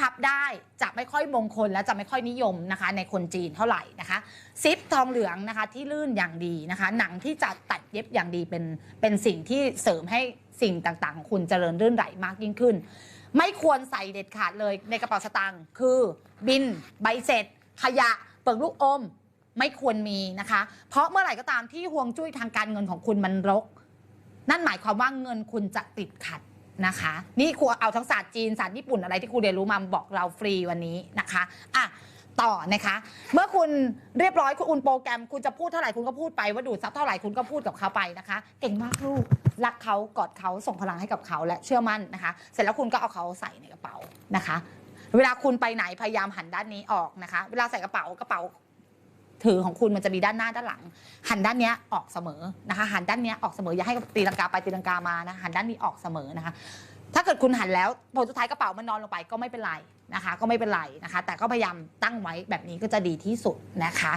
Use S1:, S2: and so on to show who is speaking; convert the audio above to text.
S1: พับได้จะไม่ค่อยมงคลและจะไม่ค่อยนิยมนะคะ ในคนจีนเท่าไหร่นะคะซิปทองเหลืองนะคะที่ลื่นอย่างดีนะคะ หนังที่จะตัดเย็บอย่างดีเป็นเป็นสิ่งที่เสริมให้สิ่งต่างๆของคุณเจริญรื่นไหลมากยิ่งขึ้น ไม่ควรใส่เด็ดขาดเลยในกระเป๋าสตางค์คือ บิน ใบเสร็จ ขยะเปลือกลูกอม ไม่ควรมีนะคะ เพราะเมื่อไหร่ก็ตามที่ห่วงจุ้ยทางการเงินของคุณมันรก นั่นหมายความว่าเงินคุณจะติดขัด นะคะ นี่ครูเอาทั้งศาสตร์จีนศาสตร์ญี่ปุ่นอะไรที่ครูเรียนรู้มาบอกเราฟรีวันนี้นะคะอะต่อนะคะ เมื่อคุณเรียบร้อยคุณอุนโปรแกรม คุณจะพูดเท่าไหร่คุณก็พูดไปว่าดูดซับเท่าไหร่คุณก็พูดกับเขาไปนะคะ เก่งมากลูกรักเขากอดเขาส่งพลังให้กับเขาและเชื่อมั่นนะคะ เสร็จแล้วคุณก็เอาเขาใส่ในกระเป๋านะคะ เวลาคุณไปไหนพยายามหันด้านนี้ออกนะคะ เวลาใส่กระเป๋ากระเป๋า ถือของคุณมันจะมีด้านหน้าด้านหลัง หันด้านเนี้ยออกเสมอนะคะ หันด้านเนี้ยออกเสมออย่าให้ตีลังกาไปตีลังกามานะหันด้านนี้ออกเสมอนะคะ ถ้าเกิดคุณหันแล้วผลสุดท้ายกระเป๋ามันนอนลงไปก็ไม่เป็นไรนะคะ ก็ไม่เป็นไรนะคะ แต่ก็พยายามตั้งไว้แบบนี้ก็จะดีที่สุดนะคะ